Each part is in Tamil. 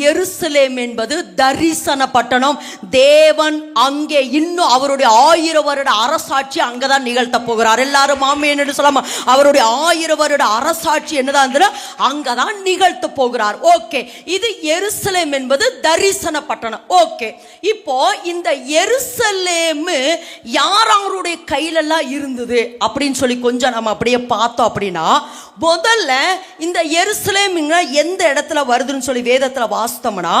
எருசலேம் என்பது தரிசன பட்டணம். தேவன் அங்கே இன்னும் அவருடைய ஆயிரம் வருட அரசாட்சி அங்கதான் நிகழ்த்த போகிறார். எல்லாரும் மாமே என்று சொல்லாம? அவருடைய ஆயிரம் வருட அரசாட்சி என்னதான் இருந்ததுன்னா, அங்கதான் நிகழ்த்த போகிறார். ஓகே இது எருசலேம் என்பது தரிசன பட்டணம். ஓகே இப்போ இந்த எருசலேமு யார் அவருடைய கையிலெல்லாம் இருந்தது அப்படின்னு சொல்லி கொஞ்சம் நம்ம அப்படியே பார்த்தோம் அப்படின்னா முதல்ல இந்த எருசலேம் எந்த இடத்துல வருதுன்னு சொல்லி வேதத்தில் வா வாசித்தோம்னா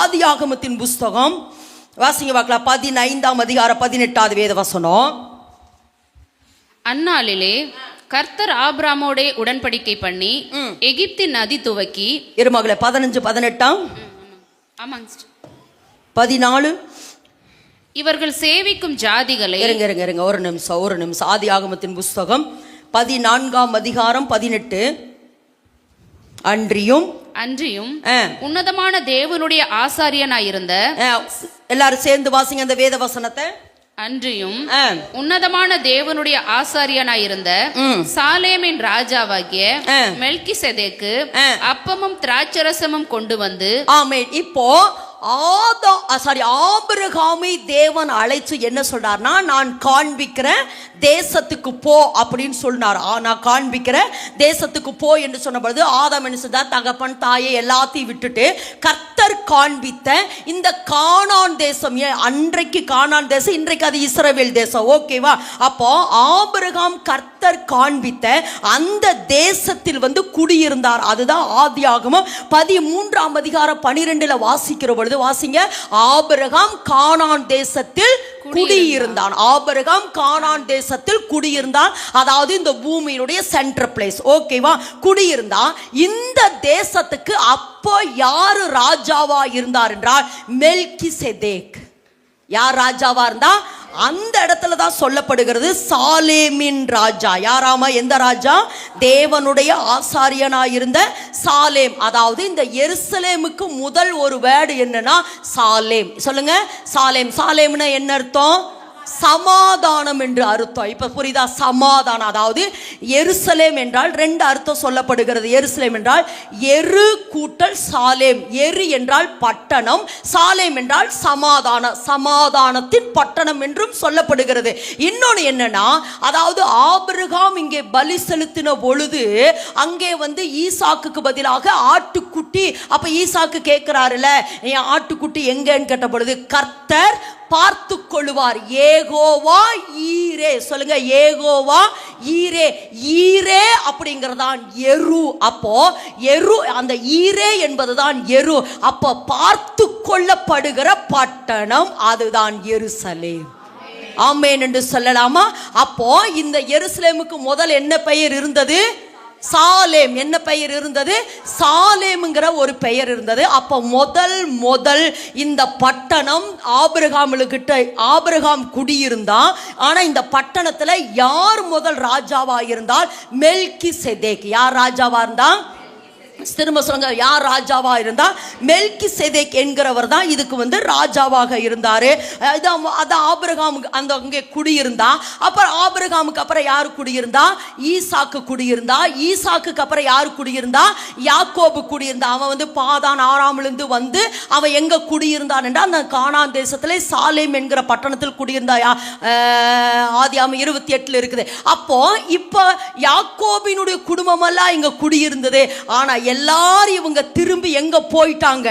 ஆதியாகமத்தின் புஸ்தகம் வாசிங்க பார்க்கலாம். பதினைந்தாம் அதிகாரம் பதினெட்டாவது வேத வசனம். அந்நாளிலே கர்த்தர் ஆபிராமோடே உடன்படிக்கை பண்ணி எகிப்தின் நதி துவக்கி இருமகளே பதினஞ்சு பதினெட்டாம்? ஆமாங்க. பதினாலு? இவர்கள் சேவிக்கும் ஜாதிகளை இருங்க இருங்க இருங்க. ஒரு நிமிஷம் ஒரு நிமிஷம். ஆதி ஆகமத்தின் புஸ்தகம் பதினான்காம் அதிகாரம் பதினெட்டு. அன்றியும் அன்றியும் உன்னதமான தேவனுடைய ஆசாரியனாயிருந்த எல்லாரும் சேர்ந்து வாசிங்க அந்த வேத வசனத்தை அன்றியும் உன்னதமான தேவனுடைய ஆசாரியனாயிருந்த. சாலேமின் ராஜாவாகிய ஆ. மெல்கிசெதேக்கு ஆ. அப்பமும் திராட்சரசமும் கொண்டு வந்து ஆமென் இப்போ ஆதா சாரி ஆபிரகாமை தேவன் அழைச்சு என்ன சொல்றார்னா நான் காண்பிக்கிற தேசத்துக்கு போ அப்படின்னு சொன்னார் ஆ, நான் காண்பிக்கிற தேசத்துக்கு போ என்று சொன்ன பொழுது ஆதாம் என்ன செஞ்சார்? தகப்பன் தாயை எல்லாத்தையும் விட்டுட்டு கர்த்தர் காண்பித்த இந்த கானான் தேசம் ஏன் அன்றைக்கு கானான் தேசம் இன்றைக்கு அது இஸ்ரவேல் தேசம் ஓகேவா? அப்போ ஆபிரகாம் கர்த்தர் காண்பித்த அந்த தேசத்தில் வந்து குடியிருந்தார். அதுதான் ஆதியாகமம் பதிமூன்றாம் அதிகாரம் பனிரெண்டுல வாசிக்கிற பொழுது வாசிங்க ஆபிரகாம் கானான் தேசத்தில் குடியிருந்தான். ஆபிரகாம் கானான் தேசத்தில் குடியிருந்தான். அதாவது இந்த பூமியினுடைய சென்டர் பிளேஸ் ஓகேவா குடியிருந்தான் இந்த தேசத்துக்கு அப்போ யாரு ராஜாவா இருந்தார் என்றால் மெல்கி செதேக் யார் ராஜாவா இருந்தா? அந்த இடத்துல தான் சொல்லப்படுகிறது சாலேமின் ராஜா. யாராமா? எந்த ராஜா? தேவனுடைய ஆசாரியனா இருந்த சாலேம். அதாவது இந்த எருசலேமுக்கு முதல் ஒரு வேர்டு என்னன்னா சாலேம். சொல்லுங்க. சாலேம். சாலேம்னா என்ன அர்த்தம்? சமாதானம் என்று அர்த்தம். இப்போ புரியுதா? சமாதானம். அதாவது எருசலேம் என்றால் ரெண்டு அர்த்தம் சொல்லப்படுகிறது. எருசலேம் என்றால் எரு கூட்டல் சாலேம். எரு என்றால் பட்டணம். சாலேம் என்றால் சமாதானம். சமாதானத்தின் பட்டணம் என்றும் சொல்லப்படுகிறது. இன்னொன்று என்னன்னா அதாவது ஆபிரகாம் இங்கே பலி செலுத்தின பொழுது அங்கே வந்து ஈசாக்குக்கு பதிலாக ஆட்டுக்குட்டி அப்போ ஈசாக்கு கேட்கிறாருல என் ஆட்டுக்குட்டி எங்கன்னு? கேட்ட பொழுது கர்த்தர் பார்த்து கொள்ளுவார் ஏகோவா ஈரே. சொல்லுங்க ஏகோவா ஈரே. ஈரே அப்படிங்கிறதான் எரு. அப்போ எரு அந்த ஈரே என்பதுதான் எரு. அப்போ பார்த்து கொள்ளப்படுகிற பட்டணம் அதுதான் எருசலேம். ஆமேன் என்று சொல்லலாமா? அப்போ இந்த எருசலேமுக்கு முதல் என்ன பெயர் இருந்தது? சாலேம். என்ன பெயர் இருந்தது? சாலேம்ங்கிற ஒரு பெயர் இருந்தது. அப்போ முதல் முதல் இந்த பட்டணம் ஆபிரகாம்கிட்ட ஆபிரகாம் குடியிருந்தான் ஆனால் இந்த பட்டணத்தில் யார் முதல் ராஜாவாக இருந்தால் மெல்கி செதேக் யார் ராஜாவாக இருந்தால் திரும்ப சொல்லுங்க யார் ராஜாவா இருந்தா? மெல்கி செதேக் என்கிறவர் தான் இதுக்கு வந்து ராஜாவாக இருந்தார். அதான் அதான் ஆபிரகாமுக்கு அந்த அங்கே குடியிருந்தா. அப்புறம் ஆபிரகாமுக்கு அப்புறம் யார் குடியிருந்தா? ஈசாக்கு குடியிருந்தா. ஈசாக்குக்கு அப்புறம் யார் குடியிருந்தா? யாக்கோபு குடியிருந்தா. அவன் வந்து பாதான் ஆறாமிலிருந்து வந்து அவன் எங்க குடியிருந்தான் என்றால் அந்த காணான் தேசத்துல சாலேம் என்கிற பட்டணத்தில் குடியிருந்தாயா ஆமாம் இருபத்தி எட்டுல இருக்குது. அப்போ இப்போ யாக்கோபினுடைய குடும்பமெல்லாம் இங்கே குடியிருந்தது. ஆனால் எல்லாரும் இவங்க திரும்பி எங்க போயிட்டாங்க?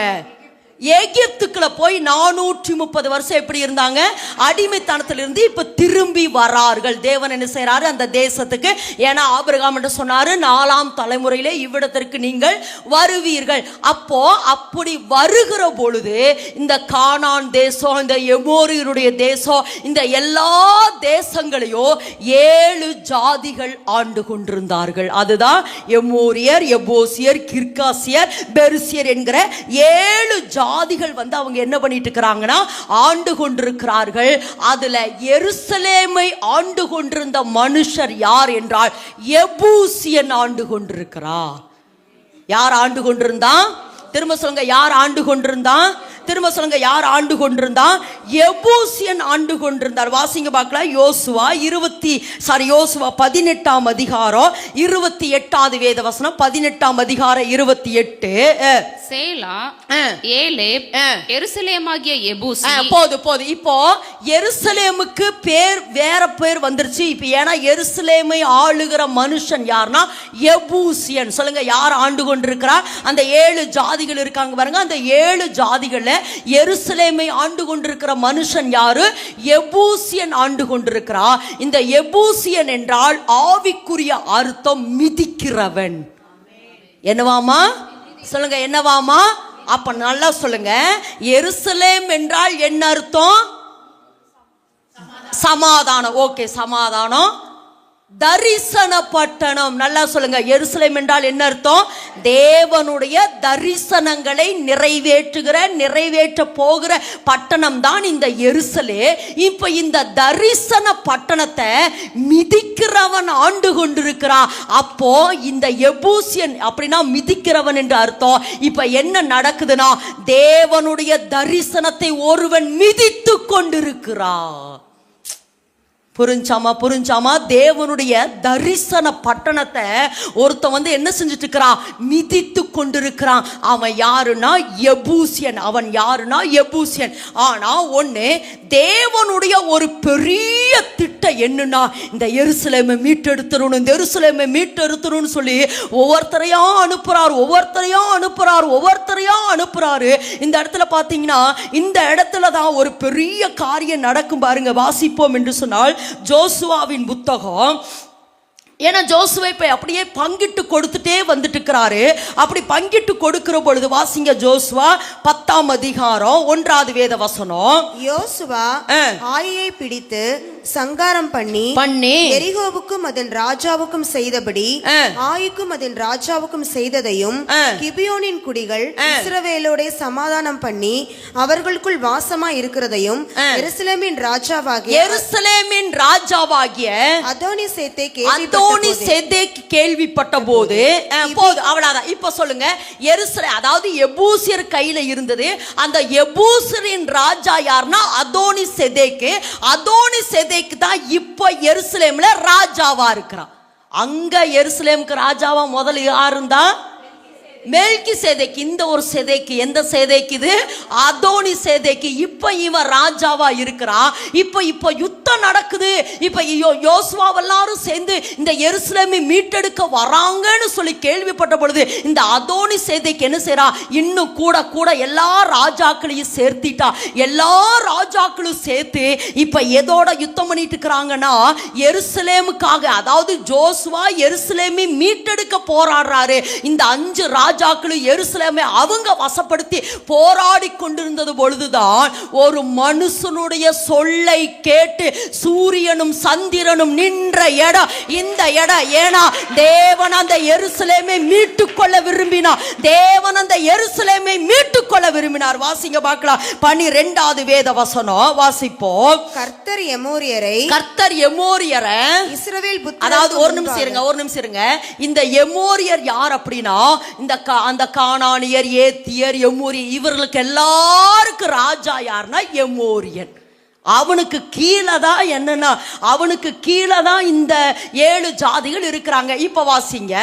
எகிப்துக்குள்ள போய் நானூற்றி முப்பது வருஷம் எப்படி இருந்தாங்க? அடிமைத்தனத்திலிருந்து இப்ப திரும்பி வரார்கள். தேவன் என்ன செய்யறாரு அந்த தேசத்துக்கு. ஏன்னா ஆபிரகாம் என்று சொன்னாரு நாலாம் தலைமுறையிலே இவ்விடத்திற்கு நீங்கள் வருவீர்கள். அப்போ அப்படி வருகிற பொழுது இந்த கானான் தேசம் இந்த எமோரியருடைய தேசம் இந்த எல்லா தேசங்களையும் ஏழு ஜாதிகள் ஆண்டு கொண்டிருந்தார்கள். அதுதான் எமோரியர் எபோசியர் கிர்காசியர் பெருசியர் என்கிற ஏழு ஜாதிகள் வந்து அவங்க என்ன பண்ணிட்டு இருக்கிறாங்கன்னா ஆண்டு கொண்டிருக்கிறார்கள். அதுல எருசலேமை ஆண்டு கொண்டிருந்த மனுஷர் யார் என்றால் எபூசியன் ஆண்டு கொண்டிருக்கிறார். யார் ஆண்டு கொண்டிருந்தான்? திரும்ப சொல்லுங்க யார் ஆண்டு கொண்டிருந்தான்? திரும்ப சொல்லுங்க யார் ஆண்டு கொண்டிருந்தான் எபூசியன் ஆண்டு கொண்டிருந்தார். வாசிங்க பார்க்கலாம். யோசுவா இருபத்தி சாரி யோசுவா பதினெட்டாம் அதிகாரம் இருபத்தி எட்டாவது வேத வசனம் பதினெட்டாம் அதிகாரம் இருபத்தி எட்டு. சேலா. ஏலேப். எருசலேமாகிய எபூசி. போது போது. இப்போ எருசலேமுக்கு பேர் வேற பேர் வந்துருச்சு. இப்போ ஏன்னா எருசலேமை ஆளுகிற மனுஷன் யாருன்னா எபூசியன். சொல்லுங்க யார் ஆண்டு கொண்டிருக்கிறா அந்த ஏழு ஜாதிகள் இருக்காங்க பாருங்க. அந்த ஏழு ஜாதிகள்ல எருசலேமை ஆண்டு கொண்டிருக்கிற மனுஷன் யாரு? எபூசியன் ஆண்டு கொண்டிருக்கிறா. இந்த எபூசியன் என்றால் ஆவிக்குரிய அர்த்தம் மிதிக்கிறவன். என்னவாமா? சொல்லுங்க என்னவாமா? அப்ப நல்லா சொல்லுங்க. எருசலேம் என்றால் என்ன அர்த்தம்? சமாதானம். ஓகே சமாதானம். தரிசன பட்டணம். நல்லா சொல்லுங்க. எருசலேம் என்றால் என்ன அர்த்தம்? தேவனுடைய தரிசனங்களை நிறைவேற்றுகிற நிறைவேற்ற போகிற பட்டணம் தான் இந்த எருசலே. இப்ப இந்த தரிசன பட்டணத்தை மிதிக்கிறவன் ஆண்டு கொண்டிருக்கிறான் அப்போ இந்த எபூசியன் அப்படின்னா மிதிக்கிறவன் என்று அர்த்தம். இப்ப என்ன நடக்குதுன்னா தேவனுடைய தரிசனத்தை ஒருவன் மிதித்து கொண்டிருக்கிறான். புரிஞ்சாமா புரிஞ்சாமா? தேவனுடைய தரிசன பட்டணத்தை ஒருத்தன் வந்து என்ன செஞ்சுட்டு இருக்கிறான் மிதித்து கொண்டிருக்கிறான். அவன் யாருன்னா? எபூசியன். அவன் யாருன்னா? எபூசியன். ஆனா ஒண்ணு தேவனுடைய ஒரு பெரிய திட்டம் என்னன்னா இந்த எருசலேமை மீட்டெடுத்துடணும் இந்த எருசலேமை மீட்டெடுத்துடணும்னு சொல்லி ஒவ்வொருத்தரையா அனுப்புறாரு ஒவ்வொருத்தரையா அனுப்புறாரு ஒவ்வொருத்தரையா அனுப்புறாரு. இந்த இடத்துல பார்த்தீங்கன்னா இந்த இடத்துல தான் ஒரு பெரிய காரியம் நடக்கும் பாருங்க வாசிப்போம் என்று சொன்னால் ஜோசுவாவின் புத்தகம் ஏன்னா ஜோசுவை இப்போ அப்படியே பங்கிட்டு கொடுத்துட்டே வந்துட்டு இருக்கிறாரு அப்படி பங்கிட்டு கொடுக்கிற பொழுது வாசிங்க ஜோசுவா பத்தாம் அதிகாரம் ஒன்றாவது வேத வசனம் யோசுவா. ஆயை பிடித்து சங்காரம் பண்ணி பண்ணி எரிகோவுக்கும் அதன் ராஜாவுக்கும் செய்தபடி. ஆய்க்கும் அதன் ராஜாவுக்கும் செய்ததையும். கிபியோனின் குடிகள் இஸ்ரவேலோட சமாதானம் பண்ணி அவர்களுக்குள் வாசமா இருக்கிறதையும் எருசலேமின் ராஜாவாகிய எருசலேமின் ராஜாவாகிய அதோனி சேத்தை அந்தோனி செதேக்கு கேள்விப்பட்ட போது. போது அவ்வளவுதான். இப்ப சொல்லுங்க எருசலே அதாவது எபூசியர் கையில இருந்தது அந்த எபூசரின் ராஜா யாருன்னா அதோனி செதேக்கு. அதோனி செதேக்கு தான் இப்ப எருசலேம்ல ராஜாவா இருக்கிறான் அங்க எருசலேமுக்கு ராஜாவா முதல்ல யார் இருந்தா மெல்கி சேதைக்கு இந்த ஒரு சேதைக்கு எந்த சேதைக்கு இது? அதோனி சேதைக்கு. இப்ப இவன் ராஜாவா இருக்கிறான் இப்ப இப்ப யுத்தம் நடக்குது. இப்போ யோ யோசுவா எல்லாரும் சேர்ந்து இந்த எருசலேமை மீட்டெடுக்க வராங்கன்னு சொல்லி கேள்விப்பட்ட பொழுது இந்த அதோனி சேதைக்கு என்ன செய்றா? இன்னும் கூட கூட எல்லா ராஜாக்களையும் சேர்த்திட்டா. எல்லா ராஜாக்களும் சேர்த்து இப்போ எதோட யுத்தம் பண்ணிட்டு இருக்கிறாங்கன்னா எருசலேமுக்காக அதாவது ஜோசுவா எருசலேமை மீட்டெடுக்க போராடுறாரு. இந்த அஞ்சு ராஜாக்களும் எருசலேமை அவங்க வசப்படுத்தி போராடி கொண்டிருந்தது பொழுதுதான் ஒரு மனுஷனுடைய சொல்லை கேட்டு சூரியனும் சந்திரனும் நின்ற இடம் இந்த இடம் ஏன்னா தேவன் அந்த எருசலேமை மீட்டு கொள்ள விரும்பினார் தேவன் அந்த எருசலேமை மீட்டு கொள்ள விரும்பினார். வாசிங்க பார்க்கலாம் பனிரெண்டாவது வேத வசனம் வாசிப்போம். கர்த்தர் எமோரியரை கர்த்தர் எமோரியரை இஸ்ரவேல் அதாவது ஒரு நிமிஷம் இருங்க ஒரு நிமிஷம் இருங்க. இந்த எமோரியர் யார் அப்படின்னா இந்த அந்த கானானியர் ஏத்தியர் எமோரியர் இவர்களுக்கு எல்லாருக்கும் ராஜா யாருன்னா எமோரியன். அவனுக்கு கீழே தான் என்னன்னா அவனுக்கு கீழே தான் இந்த ஏழு ஜாதிகள் இருக்கிறாங்க இப்ப வாசிங்க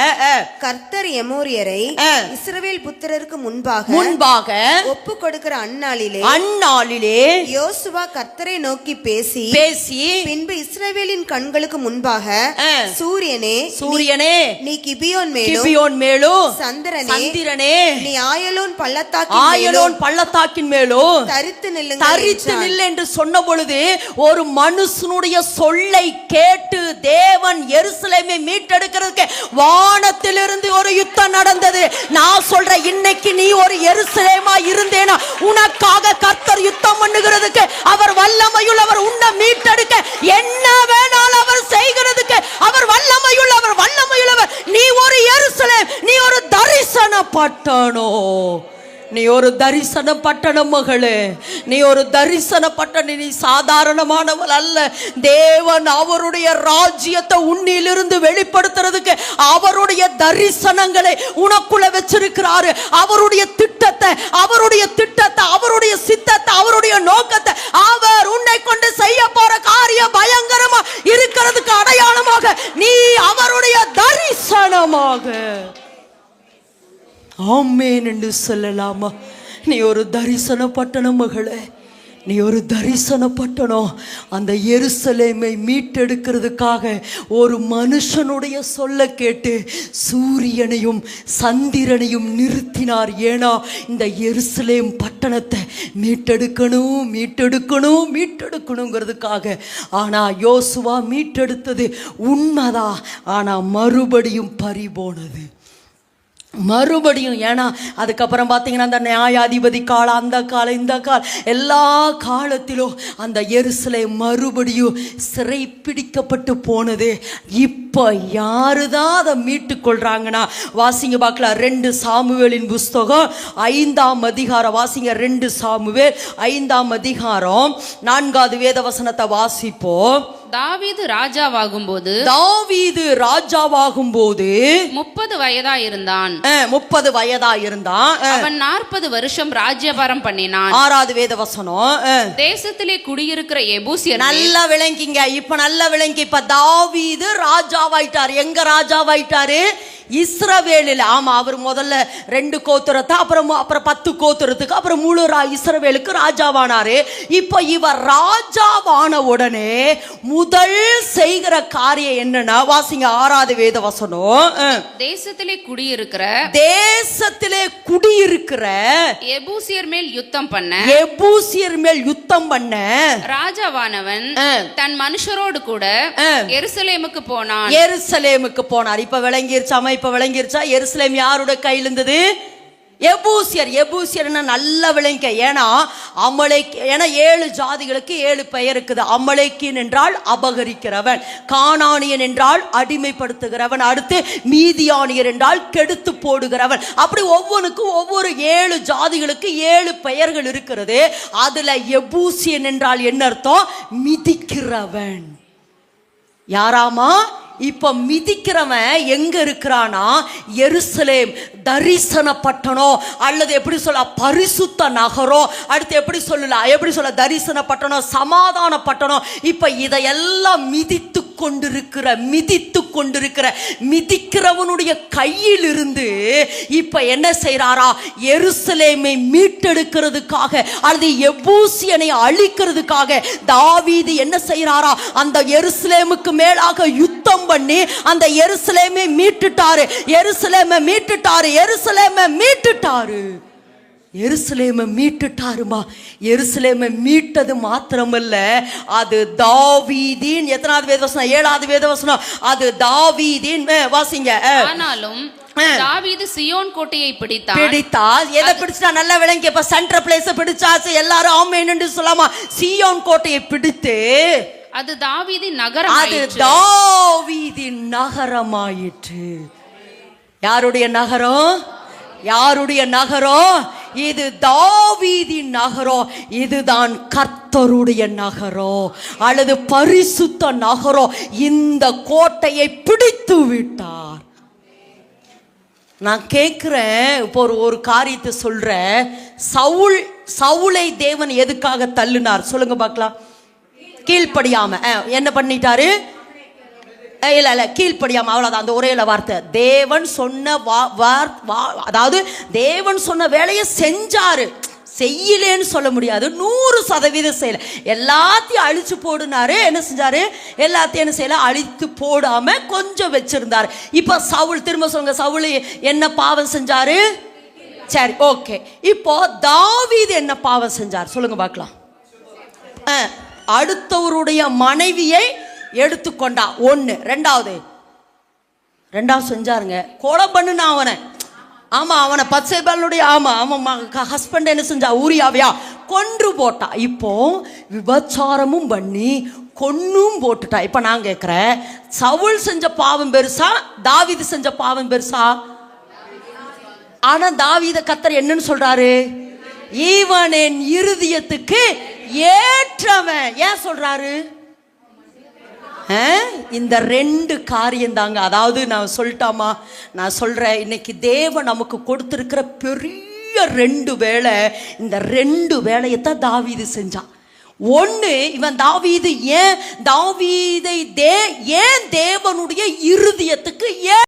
கர்த்தர் எமோரியரை. இஸ்ரவேல் புத்திரருக்கு முன்பாக முன்பாக ஒப்பு கொடுக்கிற அந்நாளிலே அந்நாளிலே யோசுவா கர்த்தரை நோக்கி பேசி பேசி பின்பு இஸ்ரவேலின் கண்களுக்கு முன்பாக. சூரியனே சூரியனே நீ கிபியோன் மேலும் கிபியோன் மேலும் சந்திரனே சந்திரனே நீ ஆயலோன் பள்ளத்தாக்கின் மேலும் ஆயலோன் பள்ளத்தாக்கின் மேலும் தரித்து நில்லுங்கள் தரித்து என்றார். நில் என்று சொன்ன பொழுது ஒரு மனுஷனுடைய சொல்லை கேட்டு தேவன் எருசலேமை மீட்டெடுக்கிறதுக்கு வானத்திலிருந்து ஒரு யுத்தம் நடந்தது. நான் சொல்றேன் இன்னைக்கு நீ ஒரு எருசலேமா இருந்தேனா? உனக்காக கர்த்தர் யுத்தம் பண்ணுகிறதுக்கு அவர் வல்லமையுள்ளவர் உன்னை நீ ஒரு தரிசன பட்டணம் மகளே. நீ ஒரு தரிசன பட்டணம் நீ சாதாரணமானவள் அல்ல. தேவன் அவருடைய ராஜ்யத்தை உன்னிலிருந்து வெளிப்படுத்துறதுக்கு அவருடைய தரிசனங்களை உனக்குள்ள வச்சிருக்கிறாரு. அவருடைய திட்டத்தை அவருடைய திட்டத்தை அவருடைய சித்தத்தை அவருடைய நோக்கத்தை அவர் உன்னை கொண்டு செய்ய போற காரியம் பயங்கரமா இருக்கிறதுக்கு அடையாளமாக நீ அவருடைய தரிசனமாக. ஆமேன் என்று சொல்லலாமா? நீ ஒரு தரிசன பட்டணம் மகளே. நீ ஒரு தரிசன பட்டணம். அந்த எருசலேமை மீட்டெடுக்கிறதுக்காக ஒரு மனுஷனுடைய சொல்ல கேட்டு சூரியனையும் சந்திரனையும் நிறுத்தினார். ஏன்னா இந்த எருசலேம் பட்டணத்தை மீட்டெடுக்கணும் மீட்டெடுக்கணும் மீட்டெடுக்கணுங்கிறதுக்காக. ஆனால் யோசுவா மீட்டெடுத்தது உண்மைதான். ஆனால் மறுபடியும் பறிபோனது மறுபடியும் ஏன்னா அதுக்கப்புறம் பார்த்தீங்கன்னா அந்த நியாயாதிபதி காலம் அந்த காலம் இந்த காலம் எல்லா காலத்திலும் அந்த எருசலை மறுபடியும் சிறை பிடிக்கப்பட்டு போனது. இப்போ யாரு தான் அதை மீட்டு கொள்றாங்கன்னா வாசிங்க பார்க்கலாம் ரெண்டு சாமுவேலின் புஸ்தகம் ஐந்தாம் அதிகாரம் வாசிங்க ரெண்டு சாமுவேல் ஐந்தாம் அதிகாரம் நான்காவது வேத வசனத்தை வாசிப்போம். தாவீது ராஜாவாகும்போது தாவீது ராஜாவாகும் போது முப்பது வயதா இருந்தான் முப்பது வயதா இருந்தான் அவன் நாற்பது வருஷம் ராஜ்யபாரம் பண்ணினான். ஆறாவது வேத வசனம் தேசத்திலே குடியிருக்கிற எபூசியர் நல்லா விளங்கிங்க. இப்ப நல்லா விளங்கி இப்ப தாவீது ராஜாவாயிட்டார். எங்க ராஜாவாயிட்டாரு? இஸ்ரவேலில் ஆமா அவர் முதல்ல ரெண்டு கோத்திரத்தை அப்புறம் அப்புறம் பத்து கோத்திரத்துக்கு அப்புறம் முழு ரா இஸ்ரவேலுக்கு ராஜாவானாரு இப்ப இவர் ராஜாவான உடனே முதல் செய்கிற காரியம் என்னன்னா வாசிங்க ஆறாவது வேத வசனம் தேசத்திலே குடியிருக்கிற தேசத்திலே குடியிருக்கிற எபூசியர் மேல் யுத்தம் பண்ண எபூசியர் மேல் யுத்தம் பண்ண ராஜாவானவன். தன் மனுஷரோடு கூட. எருசலேமுக்கு போனான் எருசலேமுக்கு போனார் இப்ப விளங்கிருச்சாமா இப்போ விளங்கிருச்சா? எருசலேம் யாரோட கையில் இருந்தது எபூசியர் எபூசியர்னா நல்லா விளங்க. ஏன்னா அமலை ஏன்னா ஏழு ஜாதிகளுக்கு ஏழு பெயர் இருக்குது. அமலைக்கின் என்றால் அபகரிக்கிறவன் காணானியன் என்றால் அடிமைப்படுத்துகிறவன் அடுத்து மீதியானியர் என்றால் கெடுத்து போடுகிறவன். அப்படி ஒவ்வொன்றுக்கும் ஒவ்வொரு ஏழு ஜாதிகளுக்கு ஏழு பெயர்கள் இருக்கிறது. அதுல எபூசியன் என்றால் என்ன அர்த்தம்? மிதிக்கிறவன். யாராமா? இப்போ மிதிக்கிறவன் எங்க இருக்கிறானா? எருசலேம் தரிசன பட்டணம். அல்லது எப்படி சொல்ல பரிசுத்த நகரம். அடுத்து எப்படி சொல்லலாம்? எப்படி சொல்ல தரிசன பட்டணம் சமாதான பட்டணம். இப்போ இதையெல்லாம் மிதித்து கொண்டிருக்கிற மிதித்து கொண்டிருக்கிற மிதிக்கிறவனுடைய கையில் இருந்து இப்ப என்ன செய்கிறாரா எருசலேமை மீட்டெடுக்கிறதுக்காக அல்லது எபூசியனை அழிக்கிறதுக்காக தாவீது என்ன செய்கிறாரா அந்த எருசலேமுக்கு மேலாக யுத்தம் பண்ணி அந்த எருசலேமை மீட்டுட்டாரு. எருசலேமை மீட்டுட்டாரு எருசலேமை மீட்டுட்டாரு. எருசலேமை மீட்டுட்டாருமா? எருசலேமை மீட்டது மாத்திரமல்ல அது தாவீதின் எத்தனாவது வேதவசனம்? ஏழாவது வேதவசனம். அது தாவீதின் வாசிங்க. ஆனாலும். தாவீது சியோன் கோட்டையை பிடித்தான் பிடித்தா எதை பிடிச்சா நல்ல விளங்கி இப்ப சென்ட்ரல் பிளேஸ் பிடிச்சாச்சு. எல்லாரும் ஆமேன்னு சொல்லாமா சியோன் கோட்டையை பிடித்து அது தாவீதின் நகரம் அது தாவீதின் நகரமாயிற்று. யாருடைய நகரம்? யாருடைய நகரம் இது தாவீதி நகரம் இதுதான் கர்த்தருடைய நகரம் அல்லது பரிசுத்த நகரம் இந்த கோட்டையை பிடித்து விட்டார். நான் கேட்குறேன் இப்போ ஒரு ஒரு காரியத்தை சொல்றேன். சவுல் சவுளை தேவன் எதுக்காக தள்ளினார்? சொல்லுங்க பார்க்கலாம். கீழ்ப்படியாம என்ன பண்ணிட்டாரு? இல்ல இல்லை கீழ்ப்படியாமல் அவ்வளோதான் அந்த ஒரே வார்த்தை. தேவன் சொன்ன வா வார் வா- அதாவது தேவன் சொன்ன வேலையை செஞ்சாரு. செய்யலேன்னு சொல்ல முடியாது. நூறு சதவீதம் செய்யலை. எல்லாத்தையும் அழிச்சு போடுனாரு. என்ன செஞ்சாரு? எல்லாத்தையும் என்ன செய்யல? அழித்து போடாம கொஞ்சம் வச்சிருந்தாரு. இப்போ சவுல் திரும்ப சொல்லுங்க சவுல் என்ன பாவம் செஞ்சாரு? சரி ஓகே. இப்போ தாவீது என்ன பாவம் செஞ்சார்? சொல்லுங்க பார்க்கலாம். அடுத்தவருடைய மனைவியை எடுத்துக்கொண்டா. ஒன்று ரெண்டாவது ரெண்டாவது செஞ்சாருங்க. கொலை பண்ணுனா அவனை. ஆமா அவனை பச்சைபாலுடைய ஆமா அவன் ஹஸ்பண்ட் என்ன செஞ்சா? ஊரியாவையா? கொன்று போட்டா. இப்போ விபச்சாரமும் பண்ணி கொன்னும் போட்டுட்டா. இப்போ நான் கேட்குறேன் சவுல் செஞ்ச பாவம் பெருசா? தாவிது செஞ்ச பாவம் பெருசா? ஆனா தாவித கத்தர் என்னன்னு சொல்றாரு? ஈவன் என் இருதயத்துக்கு ஏற்றவன். ஏன் சொல்றாரு? இந்த ரெண்டு காரியம் தாங்க. அதாவது நான் சொல்லிட்டாமா நான் சொல்கிறேன் இன்னைக்கு தேவன் நமக்கு கொடுத்துருக்கிற பெரிய ரெண்டு வேலை இந்த ரெண்டு வேலையை தான் தாவீது செஞ்சான். ஒன்று இவன் தாவீது ஏன் தாவீதை தே ஏன் தேவனுடைய இருதயத்துக்கு ஏன்